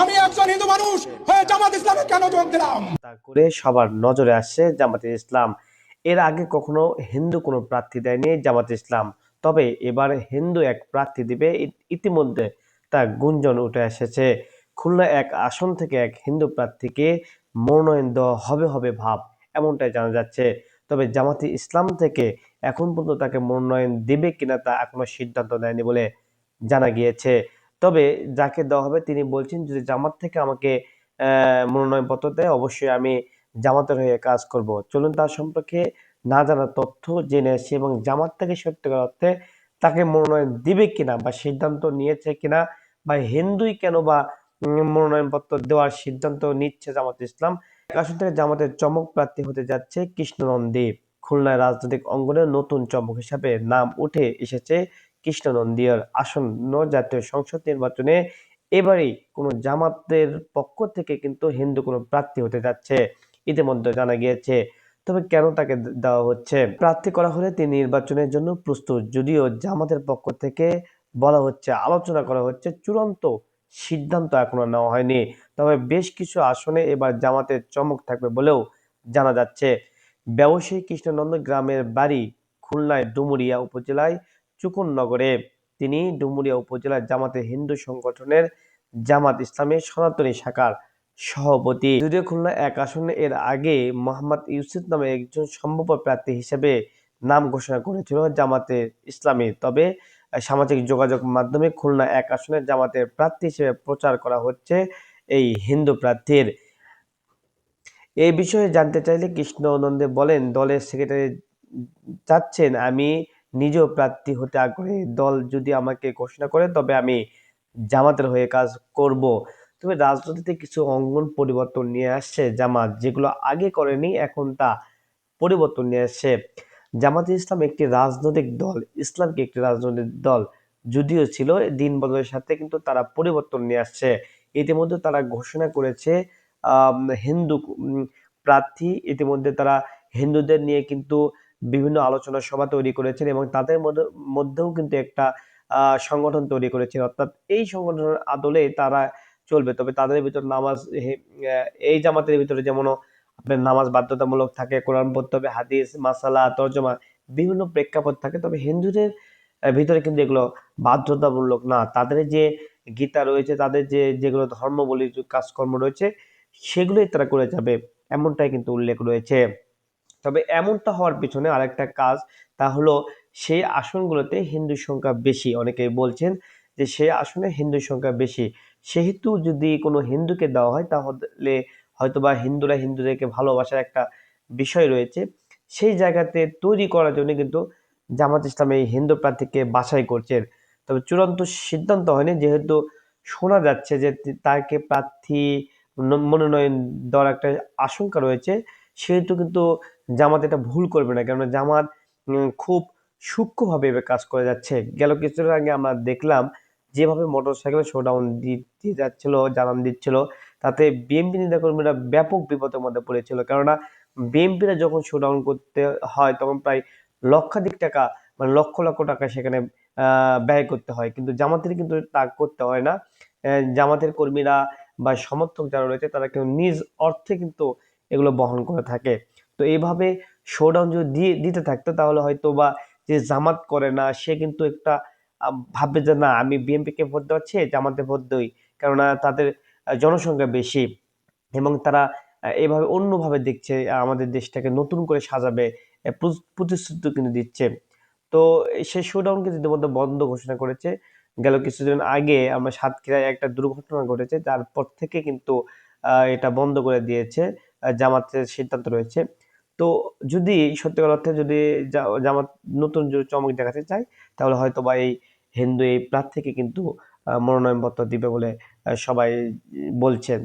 আমি একজন হিন্দু মানুষ হয়ে জামাত ইসলামে কেন যোগ দিলাম? করে সবার নজরে আসছে জামাতে ইসলাম। এর আগে কখনো হিন্দু কোনো প্রার্থী দেয়নি জামাতে ইসলাম। তবে এবার হিন্দু এক প্রার্থী দিবে ইতিমধ্যে তা গুঞ্জন উঠে এসেছে। খুলনা এক আসন থেকে এক হিন্দু প্রার্থীকে মনোনয়ন দেওয়া হবে হবে ভাব, এমনটাই জানা যাচ্ছে। তবে জামাতে ইসলাম থেকে এখন পর্যন্ত তাকে মনোনয়ন দেবে কিনা তা এখনও সিদ্ধান্ত নেয়নি বলে জানা গিয়েছে। তবে যাকে দেওয়া হবে তিনি বলছেন, যদি জামাত থেকে আমাকে মনোনয়নপত্র দেয়, অবশ্যই আমি জামাতের হয়ে কাজ করব। চলুন তার সম্পর্কে না জানা তথ্য জেনে আসি এবং জামাত থেকে সত্যিকার অর্থে তাকে মনোনয়ন দিবে কিনা বা সিদ্ধান্ত নিয়েছে কিনা বা হিন্দুই কেন বা মনোনয়নপত্র দেওয়ার সিদ্ধান্ত নিচ্ছে জামাত ইসলাম আসন থেকে জামাতের চমক প্রার্থী হতে যাচ্ছে কৃষ্ণনন্দী। খুলনায় রাজনৈতিক অঙ্গনে নতুন চমক হিসাবে নাম উঠে এসেছে কৃষ্ণনন্দীর আসন্ন জাতীয় সংসদ নির্বাচনে এবারই কোনো জামাতের পক্ষ থেকে কিন্তু হিন্দু কোনো প্রার্থী হতে যাচ্ছে ইতিমধ্যে জানা গিয়েছে। তবে কেন তাকে দেওয়া হচ্ছে? প্রার্থী করা হলে তিনি নির্বাচনের জন্য প্রস্তুত। যদিও জামাতের পক্ষ থেকে বলা হচ্ছে, আলোচনা করা হচ্ছে, চূড়ান্ত সিদ্ধান্ত এখনও নেওয়া হয়নি। তবে বেশ কিছু আসনে এবার জামাতের চমক থাকবে বলেও জানা যাচ্ছে। ব্যবসায়ী কৃষ্ণনন্দ গ্রামের বাড়ি খুলনায় ডুমুরিয়া উপজেলায় চুকুননগরে তিনি ডুমুরিয়া উপজেলার জামাতে হিন্দু সংগঠনের জামাত ইসলামের সনাতনী শাখার সভাপতি। যদিও খুলনা এক আসনে এর আগে মোহাম্মদ ইউসুফ নামে একজন সম্ভাব্য প্রার্থী হিসেবে নাম ঘোষণা করেছিল জামাতে ইসলামী। তবে সামাজিক যোগাযোগ মাধ্যমে খুলনা এক আসনে জামাতের প্রার্থী হিসেবে প্রচার করা হচ্ছে এই হিন্দু প্রার্থীর। এই বিষয়ে জানতে চাইলে কৃষ্ণ নন্দে বলেন, দলের সেক্রেটারি চাচ্ছেন আমি নিজেও প্রার্থী হতে আগ্রহী দল যদি আমাকে ঘোষণা করে, তবে আমি জামাতের হয়ে কাজ করব। তবে রাজনীতিতে কিছু অঙ্গন পরিবর্তন নিয়ে আসছে জামাত, যেগুলো আগে করেনি, এখন তা পরিবর্তন নিয়ে আসছে। জামাতে ইসলাম একটি রাজনৈতিক দল, ইসলামকে একটি রাজনৈতিক দল যদিও ছিল, দিন বদলের সাথে কিন্তু তারা পরিবর্তন নিয়ে আসছে। ইতিমধ্যে তারা ঘোষণা করেছে হিন্দু প্রার্থী, ইতিমধ্যে তারা হিন্দুদের নিয়ে কিন্তু বিভিন্ন আলোচনা সভা তৈরি করেছেন এবং তাদের মধ্যে, মধ্যেও কিন্তু একটা সংগঠন তৈরি করেছেন। অর্থাৎ এই সংগঠনের আদলে তারা চলবে। তবে তাদের ভিতর নামাজ এই জামাতের ভিতরে যেমন আপনার নামাজ বাধ্যতামূলক থাকে, কোরআন পড়তে হাদিস, মাসালা, তর্জমা, বিভিন্ন প্রেক্ষাপট থাকে, তবে হিন্দুদের ভিতরে কিন্তু এগুলো বাধ্যতামূলক না। তাদের যে গীতা রয়েছে, তাদের যে, যেগুলো ধর্ম বলি যে কাজকর্ম রয়েছে, সেগুলোই তারা করে যাবে, এমনটাই কিন্তু উল্লেখ রয়েছে। তবে এমনটা হওয়ার পিছনে আরেকটা কাজ, তা হলো সেই আসনগুলোতে হিন্দুর সংখ্যা বেশি। অনেকেই বলছেন যে সেই আসনে হিন্দুর সংখ্যা বেশি। সেহেতু যদি কোনো হিন্দুকে দেওয়া হয়, তাহলে হয়তোবা হিন্দুরা হিন্দুদেরকে ভালোবাসার একটা বিষয় রয়েছে। সেই জায়গাতে তৈরি করার জন্য কিন্তু জামাত ইসলাম এই হিন্দু প্রার্থীকে বাছাই করছেন তবে চূড়ান্ত সিদ্ধান্ত হয়নি, যেহেতু শোনা যাচ্ছে যে তাকে প্রার্থী মনোনয়ন দেওয়ার একটা আশঙ্কা রয়েছে। সেহেতু কিন্তু জামাত এটা ভুল করবে না। কেননা জামাত খুব সূক্ষ্মভাবে এবার কাজ করে যাচ্ছে। গেল কিছুদিন আগে আমরা দেখলাম, যেভাবে মোটরসাইকেল শোডাউন দিয়ে যাচ্ছিল, জানান দিচ্ছিল, তাতে বিএনপি নেতাকর্মীরা ব্যাপক বিপদের মধ্যে পড়েছিল। কেননা বিএনপিরা যখন শোডাউন করতে হয়, তখন প্রায় লক্ষাধিক টাকা মানে লক্ষ লক্ষ টাকা সেখানে ব্যয় করতে হয়। কিন্তু জামাতের কিন্তু তা করতে হয় না। জামাতের কর্মীরা বা সমর্থক যারা রয়েছে, তারা কিন্তু নিজ অর্থে কিন্তু এগুলো বহন করে থাকে। তো এইভাবে শোডাউন যদি দিয়ে দিতে থাকতো তাহলে হয়তো বা যে জামাত করে না, সে কিন্তু একটা ভাববে যে না, আমি বিএনপি কে ভোট দেওয়াচ্ছি জামাতে ভোট দেই। কেননা তাদের জনসংখ্যা বেশি এবং তারা এভাবে অন্যভাবে দেখছে আমাদের দেশটাকে নতুন করে সাজাবে প্রতিশ্রুতি কিন্তু দিচ্ছে। তো সেই শোডাউন কিন্তু ইতিমধ্যে বন্ধ ঘোষণা করেছে। গেল কিছুদিন আগে আমরা সাতক্ষীরায় একটা দুর্ঘটনা ঘটেছে তারপর থেকে কিন্তু এটা বন্ধ করে দিয়েছে। জামাতের সিদ্ধান্ত রয়েছে। তো যদি সত্যিকার অর্থে যদি জামাত নতুন চমক দেখাতে চায়, তাহলে হয়তো বা এই হিন্দু এই প্রার্থীকে কিন্তু মনোনয়নপত্র দিবে বলে সবাই বলছেন।